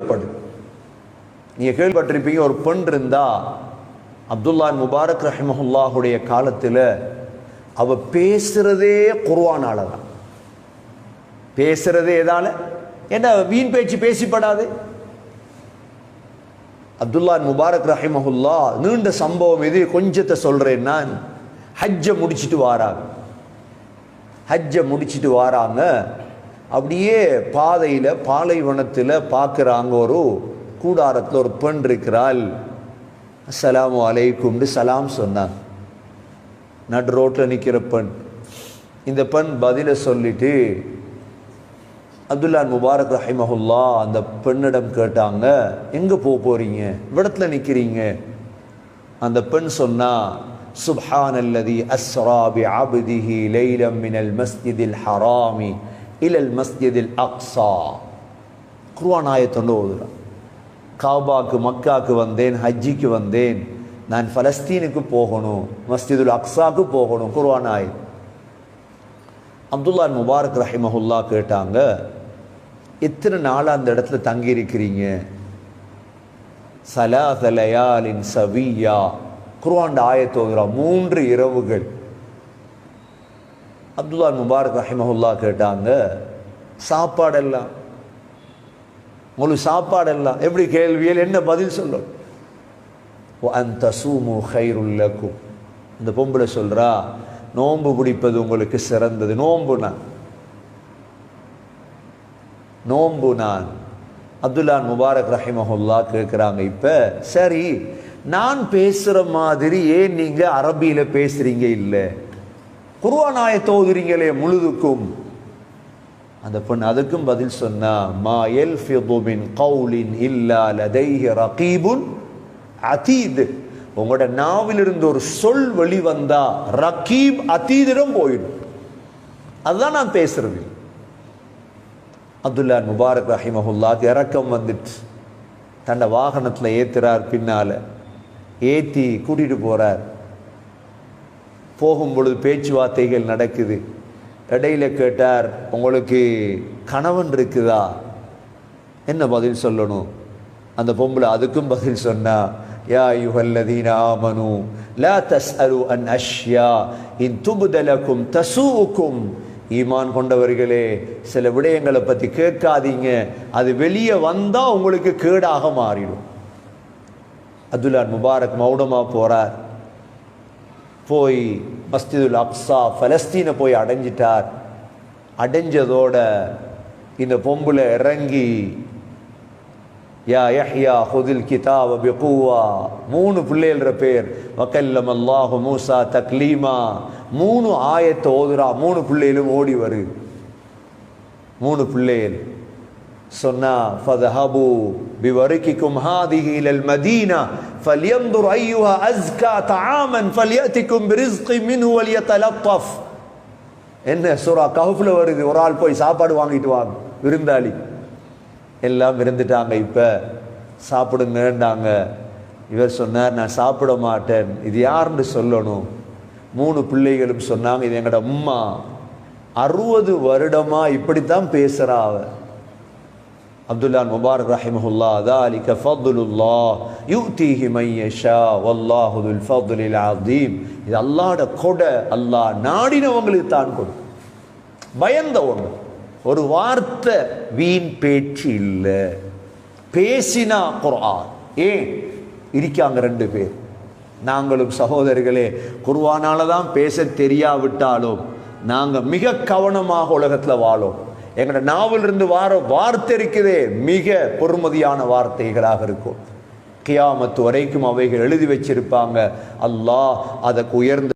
படு நீங்க கேள்விப்பட்டிருப்பீங்க ஒரு பெண் இருந்தா அப்துல்லா முபாரக் ரஹிமஹுல்லாஹுடைய காலத்துல அவ பேசுறதே குர்ஆனால தான் பேசுறதே எதால? என்ன வீண் பேச்சு பேசிப்படாது? அப்துல்லா முபாரக் ரஹிமஹுல்லா நீண்ட சம்பவம் இது கொஞ்சத்தை சொல்றேன் நான் ஹஜ்ஜை முடிச்சிட்டு வாராங்க. ஹஜ்ஜை முடிச்சுட்டு வாராங்க அப்படியே பாதையில் பாலைவனத்தில் பார்க்குறாங்க ஒரு கூடாரத்தில் ஒரு பெண் இருக்கிறாள். அஸ்லாம் அலைக்கும்னு சலாம் சொன்னான் நடு ரோட்டில் நிற்கிற பெண். இந்த பெண் பதிலை சொல்லிட்டு அப்துல்லான் முபாரக் ரஹிமஹுல்லா அந்த பெண்ணிடம் கேட்டாங்க எங்கே போக போகிறீங்க விடத்துல நிற்கிறீங்க அந்த பெண் சொன்னா சுப்ஹான் அல்லதி அஸ்ராபி அபுதிஹி லைலம் மினல் மஸ்ஜிதில் ஹராமி. இலல் மஸ்ஜிதில் அக்ஸா. குர்வான் ஆய ஓதுகிறான் காபாக்கு மக்காக்கு வந்தேன் ஹஜ்ஜிக்கு வந்தேன். நான் ஃபலஸ்தீனுக்கு போகணும் மஸ்ஜிதுல் அக்ஸாக்கு போகணும் குர்வான் ஆயத். அப்துல்லா முபாரக் ரஹிமஹுல்லா கேட்டாங்க எத்தனை நாள் அந்த இடத்துல தங்கி இருக்கிறீங்க சலாசலையாலின் சவியா. குர்வான் ஆயத்தோகிறா மூன்று இரவுகள். அப்துல்லா முபாரக் ரஹிமஹுல்லா கேட்டாங்க சாப்பாடெல்லாம் உங்களுக்கு சாப்பாடெல்லாம் எப்படி கேள்வியில் என்ன பதில் சொல்லும்? அந்த சூமு ஹைருல்லக்கும் இந்த பொம்பளை சொல்கிறா நோன்பு பிடிப்பது உங்களுக்கு சிறந்தது. நோன்பு நான். நோன்பு நான். அப்துல்லா முபாரக் ரஹிமஹுல்லா கேட்குறாங்க இப்போ சரி நான் பேசுகிற மாதிரி ஏன் நீங்கள் அரபியில் பேசுகிறீங்க இல்லை. குருவானாய தோதுறீங்களே முழுதுக்கும். அந்த பெண் அதுக்கும் பதில் சொன்னா மா எல் மின் கவுலின் இல்லா லதைஹி ரகீபுன் அதீத். உங்களோட நாவிலிருந்து ஒரு சொல் வெளி வந்தா ரகீப் அதீதிடம் போயிடும். அதுதான் நான் பேசுறது. அப்துல்லா முபாரக் ரஹிமஹுல்லாக்கு இறக்கம் வந்துட்டு தன்னை வாகனத்தில் ஏத்துறார் பின்னால. ஏத்தி கூட்டிட்டு போறார். போகும் பொழுது பேச்சுவார்த்தைகள் நடக்குது. இடையில கேட்டார் உங்களுக்கு கணவன் இருக்குதா? என்ன பதில் சொல்லணும்? அந்த பொம்பளை அதுக்கும் பதில் சொன்னா யா யுஹல்லதீன ஆமனு லா தஸ்அலு அன் அஷ்யா இன் துபுதலக்கும் தசூக்கும் ஈமான் கொண்டவர்களே சில விடயங்களை பற்றி கேட்காதீங்க. அது வெளியே வந்தால் உங்களுக்கு கேடாக மாறிடும். அப்துல்லான் முபாரக் மௌனமாக போகிறார் போய் மஸ்ஜிதுல் அப்சா ஃபலஸ்தீனை போய் அடைஞ்சிட்டார். அடைஞ்சதோட இந்த பொம்புல இறங்கி யா யஹ்யா ஹுதில் கிதாப பிகுவா மூணு பிள்ளைகள பேர் வக்கல்லம் அல்லாஹு மூசா தக்லீமா மூணு ஆயத்தை ஓதுரா மூணு பிள்ளைகளும் ஓடி வரு. மூணு பிள்ளைகள். சொன்னா ஃபதஹபு பிவரிகிக்கும் ஹாதிஹி இலல் மதீனா ஃபல்யம்துர் ஐயுஹா அஸ்கா தஆமன் ஃபல்யத்திக்கும் பிரிஸ்கி மின்ஹு வல்யதலத்தஃப் என்ன சூரா கஹஃப்ல வருது ஒரு ஆள் போய் சாப்பாடு வாங்கிட்டு வாங்க விருந்தாளி எல்லாம் விருந்துட்டாங்க இப்போ சாப்பிடுங்கன்றாங்க இவர் சொன்னார் நான் சாப்பிட மாட்டேன் இது யாருன்னு சொல்லணும் மூணு பிள்ளைகளும் சொன்னாங்க இது எங்களோட அம்மா அறுபது வருடமாக இப்படித்தான் பேசுகிறா அவள் அப்துல்லான் முபாரக் ரஹிமஹுல்லா அதாலி கஃபதுல்லா யூத்தீஹி மையஷா வல்லாஹுல் ஃபதுலில் அதீம் இது அல்லாட கொடை அல்லாஹ் நாடினவங்களுக்கு தான் கொடுக்கும். பயந்த ஒன்று ஒரு வார்த்தை வீண் பேச்சு இல்லை. பேசினா குர்ஆன். ஏன்? இருக்காங்க ரெண்டு பேர். நாங்களும் சகோதரர்களே குர்வானால தான் பேச தெரியாவிட்டாலும் நாங்கள் மிக கவனமாக உலகத்தில் வாழும். எங்களோட நாவல் இருந்து வார வார்த்தை இருக்குதே மிக பொறுமதியான வார்த்தைகளாக இருக்கும். கியாமத்து வரைக்கும் அவைகள் எழுதி வச்சிருப்பாங்க. அல்லாஹ் அதற்கு உயர்ந்த